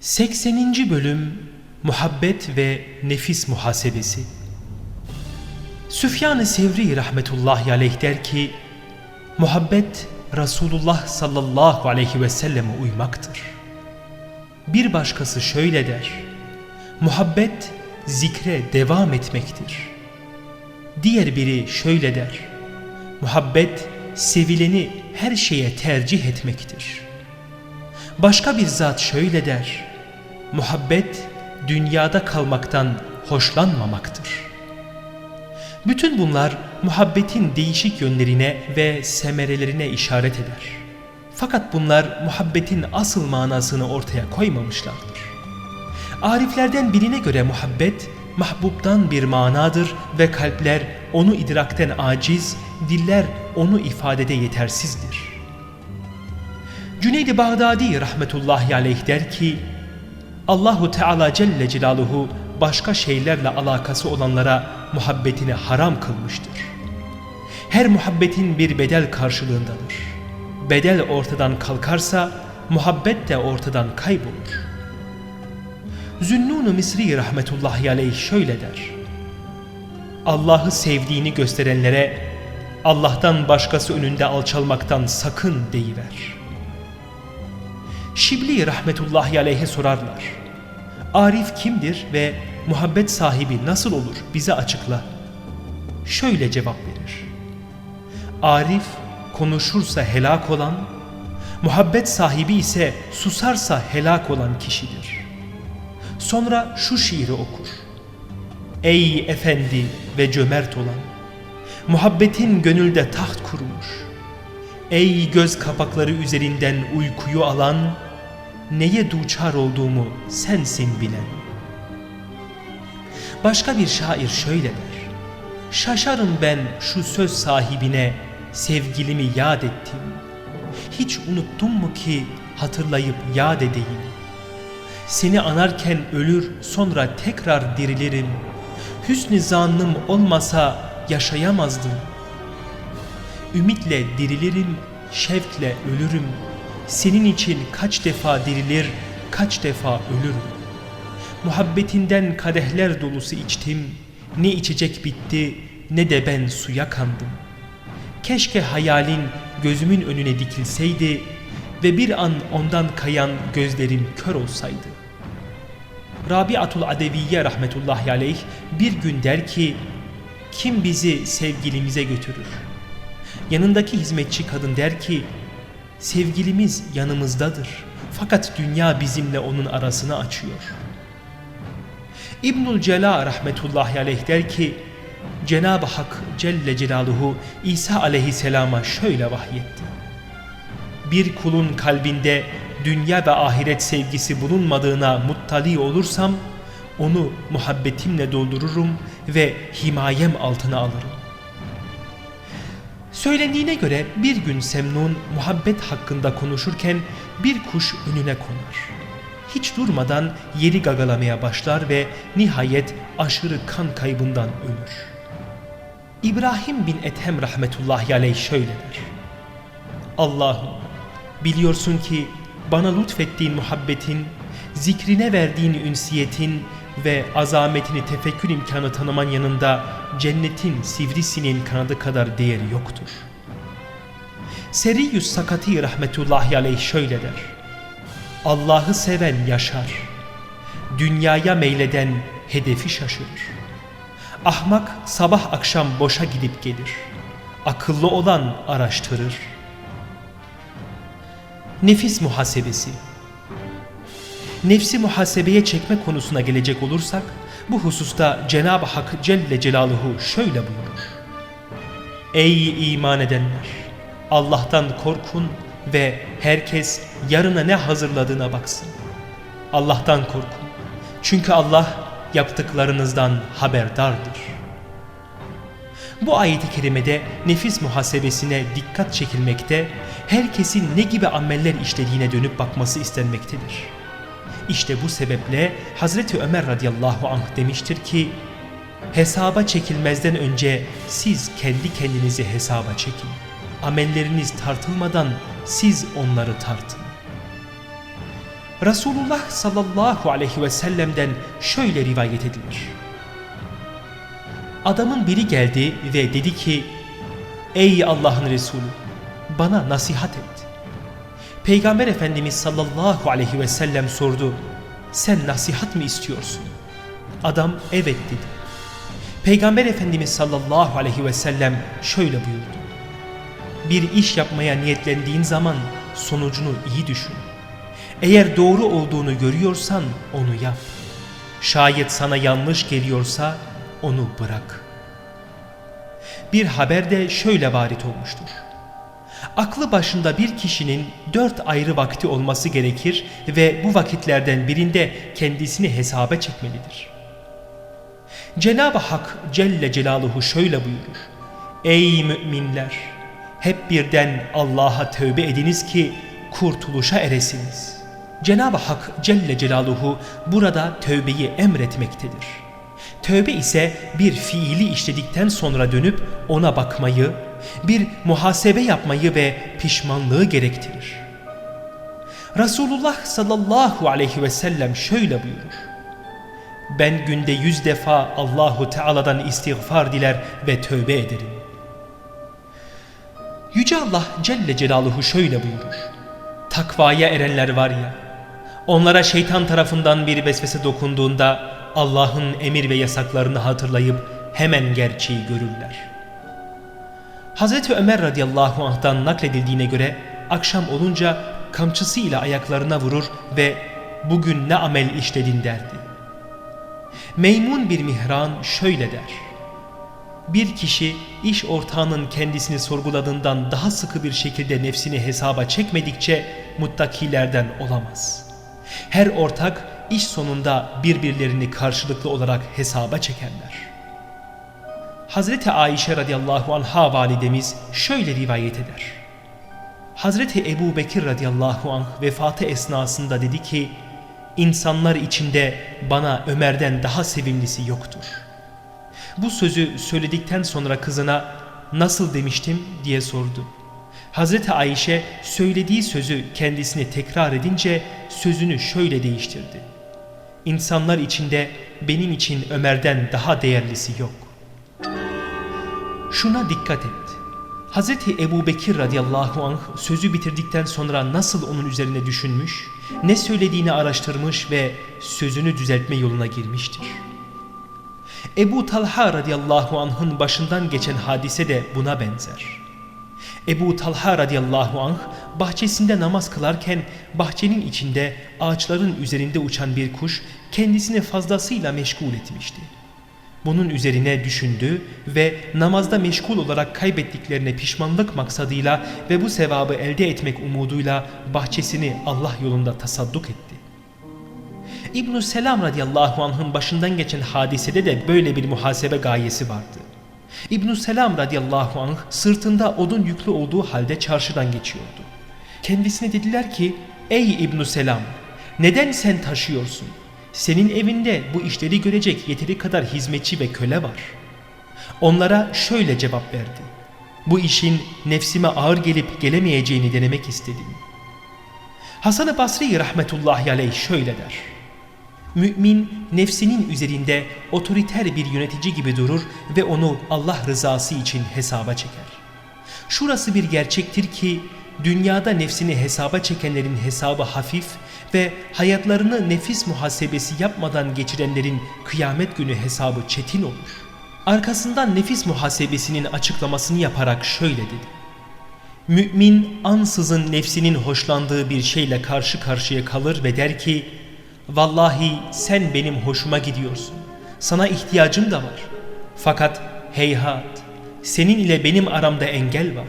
80. Bölüm Muhabbet ve Nefis Muhasebesi Süfyan-ı Sevri rahmetullahi aleyh der ki Muhabbet Resulullah sallallahu aleyhi ve selleme uymaktır. Bir başkası şöyle der Muhabbet zikre devam etmektir. Diğer biri şöyle der Muhabbet sevileni her şeye tercih etmektir. Başka bir zat şöyle der Muhabbet dünyada kalmaktan hoşlanmamaktır. Bütün bunlar muhabbetin değişik yönlerine ve semerelerine işaret eder. Fakat bunlar muhabbetin asıl manasını ortaya koymamışlardır. Ariflerden birine göre muhabbet mahbubdan bir manadır ve kalpler onu idrakten aciz, diller onu ifadede yetersizdir. Cüneyd-i Bağdadi rahmetullahi aleyh der ki Allahu Teala Celle Celaluhu başka şeylerle alakası olanlara muhabbetini haram kılmıştır. Her muhabbetin bir bedel karşılığındadır. Bedel ortadan kalkarsa muhabbet de ortadan kaybolur. Zünnun-u Misri rahmetullahi aleyh şöyle der. Allah'ı sevdiğini gösterenlere Allah'tan başkası önünde alçalmaktan sakın deyiver.'' Şibli rahmetullahi aleyhe sorarlar. Arif kimdir ve muhabbet sahibi nasıl olur bize açıkla. Şöyle cevap verir. Arif konuşursa helak olan, muhabbet sahibi ise susarsa helak olan kişidir. Sonra şu şiiri okur. Ey efendi ve cömert olan, muhabbetin gönülde taht kurmuş. Ey göz kapakları üzerinden uykuyu alan, neye duçar olduğumu sensin bilen. Başka bir şair şöyle der. Şaşarım ben şu söz sahibine sevgilimi yad ettim. Hiç unuttun mu ki hatırlayıp yad edeyim. Seni anarken ölür sonra tekrar dirilirim. Hüsnü zannım olmasa yaşayamazdım. Ümitle dirilirim, şevkle ölürüm.'' Senin için kaç defa dirilir, kaç defa ölürüm. Muhabbetinden kadehler dolusu içtim, ne içecek bitti ne de ben suya kandım. Keşke hayalin gözümün önüne dikilseydi ve bir an ondan kayan gözlerim kör olsaydı. Rabiatul Adeviye rahmetullahi aleyh bir gün der ki, kim bizi sevgilimize götürür? Yanındaki hizmetçi kadın der ki, Sevgilimiz yanımızdadır. Fakat dünya bizimle onun arasını açıyor. İbnül Cela rahmetullahi aleyh der ki Cenab-ı Hak Celle Celaluhu İsa aleyhisselama şöyle vahyetti. Bir kulun kalbinde dünya ve ahiret sevgisi bulunmadığına muttali olursam onu muhabbetimle doldururum ve himayem altına alırım. Söylendiğine göre bir gün Semnun muhabbet hakkında konuşurken bir kuş önüne konar. Hiç durmadan yeri gagalamaya başlar ve nihayet aşırı kan kaybından ölür. İbrahim bin Ethem rahmetullahi aleyh şöyle der. Allah'ım biliyorsun ki bana lütfettiğin muhabbetin, zikrine verdiğin ünsiyetin ve azametini tefekkür imkanı tanıman yanında cennetin sivrisineğin kanadı kadar değeri yoktur. Seriyyus Sakati rahmetullahi aleyh şöyle der. Allah'ı seven yaşar. Dünyaya meyleden hedefi şaşırır. Ahmak sabah akşam boşa gidip gelir. Akıllı olan araştırır. Nefis muhasebesi Nefsi muhasebeye çekme konusuna gelecek olursak bu hususta Cenab-ı Hak Celle Celaluhu şöyle buyurur. Ey iman edenler! Allah'tan korkun ve herkes yarına ne hazırladığına baksın. Allah'tan korkun. Çünkü Allah yaptıklarınızdan haberdardır. Bu ayeti kerimede nefis muhasebesine dikkat çekilmekte, herkesin ne gibi ameller işlediğine dönüp bakması istenmektedir. İşte bu sebeple Hazreti Ömer radıyallahu anh demiştir ki hesaba çekilmezden önce siz kendi kendinizi hesaba çekin. Amelleriniz tartılmadan siz onları tartın. Resulullah sallallahu aleyhi ve sellem'den şöyle rivayet edilir. Adamın biri geldi ve dedi ki Ey Allah'ın Resulü bana nasihat et. Peygamber Efendimiz sallallahu aleyhi ve sellem sordu. Sen nasihat mı istiyorsun? Adam evet dedi. Peygamber Efendimiz sallallahu aleyhi ve sellem şöyle buyurdu. Bir iş yapmaya niyetlendiğin zaman sonucunu iyi düşün. Eğer doğru olduğunu görüyorsan onu yap. Şayet sana yanlış geliyorsa onu bırak. Bir haberde şöyle varit olmuştur. Aklı başında bir kişinin dört ayrı vakti olması gerekir ve bu vakitlerden birinde kendisini hesaba çekmelidir. Cenab-ı Hak Celle Celaluhu şöyle buyurur. Ey müminler! Hep birden Allah'a tövbe ediniz ki kurtuluşa eresiniz. Cenab-ı Hak Celle Celaluhu burada tövbeyi emretmektedir. Tövbe ise bir fiili işledikten sonra dönüp ona bakmayı, bir muhasebe yapmayı ve pişmanlığı gerektirir. Resulullah sallallahu aleyhi ve sellem şöyle buyurur. Ben günde yüz defa Allahu Teala'dan istiğfar diler ve tövbe ederim. Yüce Allah Celle Celaluhu şöyle buyurur. Takvaya erenler var ya, onlara şeytan tarafından bir vesvese dokunduğunda Allah'ın emir ve yasaklarını hatırlayıp hemen gerçeği görürler. Hazreti Ömer radıyallahu anh'tan nakledildiğine göre akşam olunca kamçısıyla ayaklarına vurur ve bugün ne amel işledin derdi. Meymun bir mihran şöyle der. Bir kişi iş ortağının kendisini sorguladığından daha sıkı bir şekilde nefsini hesaba çekmedikçe muttakilerden olamaz. Her ortak iş sonunda birbirlerini karşılıklı olarak hesaba çekerler. Hazreti Ayşe radıyallahu anha validemiz şöyle rivayet eder. Hazreti Ebu Bekir radıyallahu anh vefatı esnasında dedi ki, insanlar içinde bana Ömer'den daha sevimlisi yoktur. Bu sözü söyledikten sonra kızına nasıl demiştim diye sordu. Hazreti Ayşe söylediği sözü kendisine tekrar edince sözünü şöyle değiştirdi. İnsanlar içinde benim için Ömer'den daha değerlisi yok. Şuna dikkat et. Hazreti Ebu Bekir radıyallahu anh sözü bitirdikten sonra nasıl onun üzerine düşünmüş, ne söylediğini araştırmış ve sözünü düzeltme yoluna girmiştir. Ebu Talha radıyallahu anh'ın başından geçen hadise de buna benzer. Ebu Talha radıyallahu anh bahçesinde namaz kılarken bahçenin içinde ağaçların üzerinde uçan bir kuş kendisini fazlasıyla meşgul etmişti. Bunun üzerine düşündü ve namazda meşgul olarak kaybettiklerine pişmanlık maksadıyla ve bu sevabı elde etmek umuduyla bahçesini Allah yolunda tasadduk etti. İbn Selam radıyallahu anh'ın başından geçen hadisede de böyle bir muhasebe gayesi vardı. İbn Selam radıyallahu anh sırtında odun yüklü olduğu halde çarşıdan geçiyordu. Kendisine dediler ki ey İbn Selam neden sen taşıyorsun? Senin evinde bu işleri görecek yeteri kadar hizmetçi ve köle var. Onlara şöyle cevap verdi. Bu işin nefsime ağır gelip gelemeyeceğini denemek istedim. Hasan-ı Basri rahmetullahi aleyh şöyle der. Mümin nefsinin üzerinde otoriter bir yönetici gibi durur ve onu Allah rızası için hesaba çeker. Şurası bir gerçektir ki dünyada nefsini hesaba çekenlerin hesabı hafif ve hayatlarını nefis muhasebesi yapmadan geçirenlerin kıyamet günü hesabı çetin olur. Arkasından nefis muhasebesinin açıklamasını yaparak şöyle dedi. Mümin ansızın nefsinin hoşlandığı bir şeyle karşı karşıya kalır ve der ki Vallahi sen benim hoşuma gidiyorsun. Sana ihtiyacım da var. Fakat heyhat senin ile benim aramda engel var.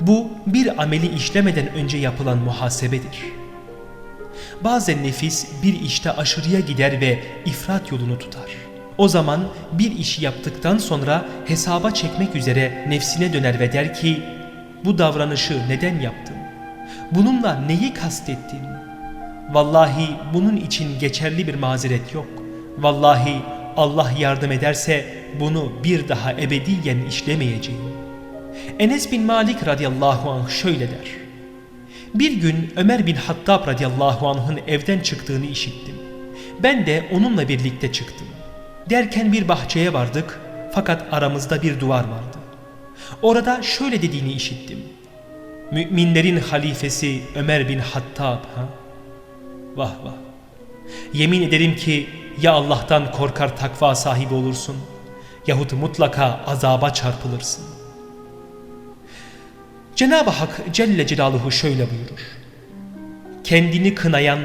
Bu bir ameli işlemeden önce yapılan muhasebedir. Bazen nefis bir işte aşırıya gider ve ifrat yolunu tutar. O zaman bir işi yaptıktan sonra hesaba çekmek üzere nefsine döner ve der ki bu davranışı neden yaptım? Bununla neyi kastettin? Vallahi bunun için geçerli bir mazeret yok. Vallahi Allah yardım ederse bunu bir daha ebediyen işlemeyeceğim. Enes bin Malik radıyallahu anh şöyle der. Bir gün Ömer bin Hattab radıyallahu anh'ın evden çıktığını işittim. Ben de onunla birlikte çıktım. Derken bir bahçeye vardık fakat aramızda bir duvar vardı. Orada şöyle dediğini işittim. Müminlerin halifesi Ömer bin Hattab ha? Vah vah. Yemin ederim ki ya Allah'tan korkar takva sahibi olursun yahut mutlaka azaba çarpılırsın. Cenab-ı Hak Celle Celaluhu şöyle buyurur. Kendini kınayan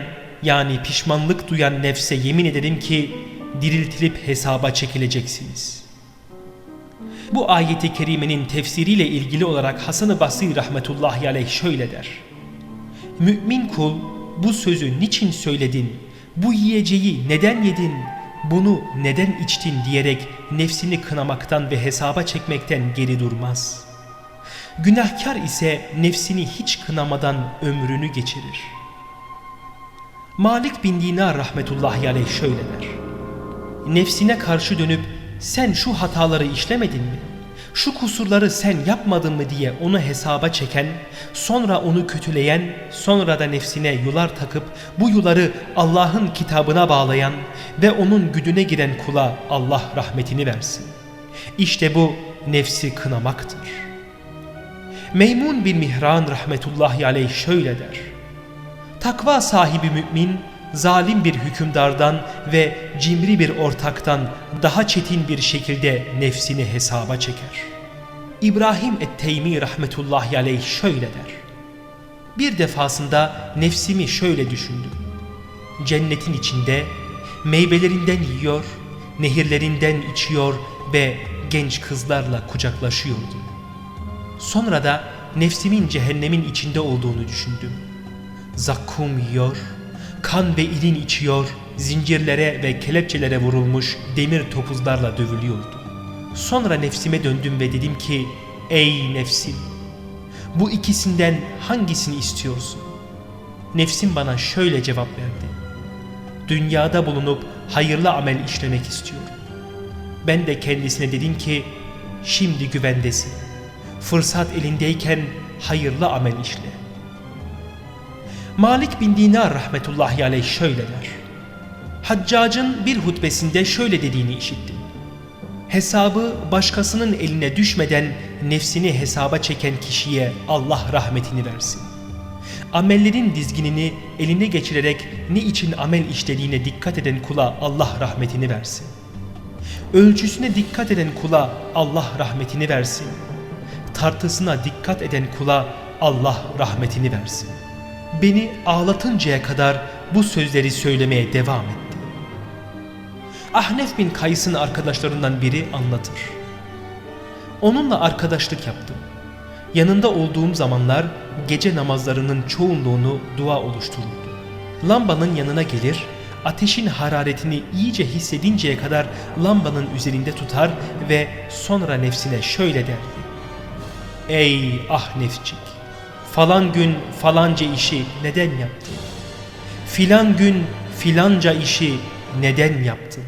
yani pişmanlık duyan nefse yemin ederim ki diriltilip hesaba çekileceksiniz. Bu ayeti kerimenin tefsiriyle ilgili olarak Hasan-ı Basri rahmetullahi aleyh şöyle der. Mümin kul bu sözü niçin söyledin, bu yiyeceği neden yedin, bunu neden içtin diyerek nefsini kınamaktan ve hesaba çekmekten geri durmaz. Günahkar ise nefsini hiç kınamadan ömrünü geçirir. Malik bin Dinar rahmetullahi aleyh şöyle der. Nefsine karşı dönüp sen şu hataları işlemedin mi? Şu kusurları sen yapmadın mı diye onu hesaba çeken, sonra onu kötüleyen, sonra da nefsine yular takıp bu yuları Allah'ın kitabına bağlayan ve onun güdüne giren kula Allah rahmetini versin. İşte bu nefsi kınamaktır. Meymun bin Mihran rahmetullahi aleyh şöyle der. Takva sahibi mümin zalim bir hükümdardan ve cimri bir ortaktan daha çetin bir şekilde nefsini hesaba çeker. İbrahim et-Teymi rahmetullahi aleyh şöyle der. Bir defasında nefsimi şöyle düşündüm. Cennetin içinde meyvelerinden yiyor, nehirlerinden içiyor ve genç kızlarla kucaklaşıyordum. Sonra da nefsimin cehennemin içinde olduğunu düşündüm. Zakkum yiyor, kan ve irin içiyor, zincirlere ve kelepçelere vurulmuş demir topuzlarla dövülüyordu. Sonra nefsime döndüm ve dedim ki, ey nefsim, bu ikisinden hangisini istiyorsun? Nefsim bana şöyle cevap verdi. Dünyada bulunup hayırlı amel işlemek istiyorum. Ben de kendisine dedim ki, şimdi güvendesin. Fırsat elindeyken hayırlı amel işle. Malik bin Dinar rahmetullahi aleyh şöyle der. Haccacın bir hutbesinde şöyle dediğini işittim. Hesabı başkasının eline düşmeden nefsini hesaba çeken kişiye Allah rahmetini versin. Amellerin dizginini eline geçirerek ne için amel işlediğine dikkat eden kula Allah rahmetini versin. Ölçüsüne dikkat eden kula Allah rahmetini versin. Tartısına dikkat eden kula Allah rahmetini versin. Beni ağlatıncaya kadar bu sözleri söylemeye devam etti. Ahnef bin Kays'ın arkadaşlarından biri anlatır. Onunla arkadaşlık yaptım. Yanında olduğum zamanlar gece namazlarının çoğunluğunu dua oluştururdu. Lambanın yanına gelir, ateşin hararetini iyice hissedinceye kadar lambanın üzerinde tutar ve sonra nefsine şöyle derdi. Ey ah nefcik! Falan gün falanca işi neden yaptın? Filan gün filanca işi neden yaptın?